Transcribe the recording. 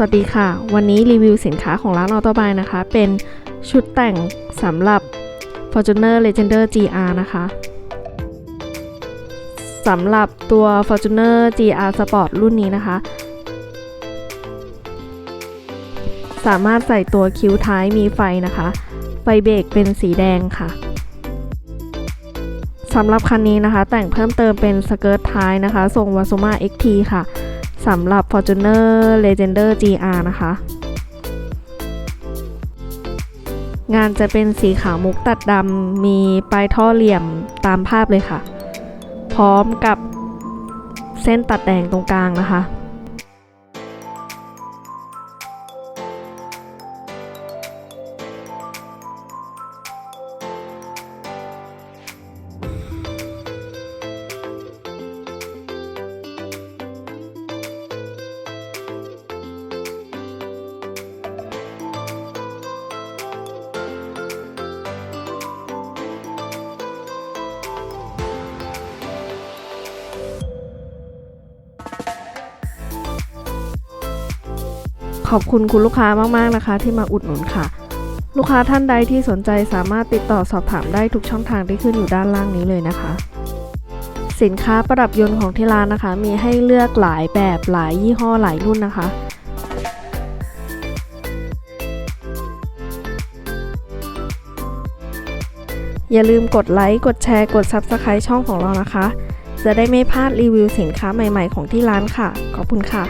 สวัสดีค่ะ วันนี้รีวิวสินค้าของร้านออโตบายนะคะ เป็นชุดแต่งสำหรับ Fortuner Legender GR นะคะสำหรับตัว Fortuner GR Sport รุ่นนี้นะคะ สามารถใส่ตัวคิ้วท้ายมีไฟนะคะ ไฟเบรกเป็นสีแดงค่ะสำหรับคันนี้นะคะ แต่งเพิ่มเติมเป็นสเกิร์ตท้ายนะคะ ทรง Wasuma XT ค่ะ สำหรับ Fortuner Legender GR นะคะ งานจะเป็นสีขาวมุกตัดดำมีปลายท่อเหลี่ยมตามภาพเลยค่ะ พร้อมกับเส้นตัดแดงตรงกลางนะคะ ขอบคุณคุณลูกค้ามากๆนะคะ ที่มาอุดหนุนค่ะ ลูกค้าท่านใดที่สนใจสามารถติดต่อสอบถามได้ทุกช่องทางที่ขึ้นอยู่ด้านล่างนี้เลยนะคะ สินค้าประดับยนต์ของที่ร้านนะคะ มีให้เลือกหลายแบบหลายยี่ห้อหลายรุ่นนะคะอย่าลืมกดไลค์ กดแชร์ กด Subscribe ช่องของเรานะคะ จะได้ไม่พลาดรีวิวสินค้าใหม่ๆของที่ร้านค่ะ ขอบคุณค่ะ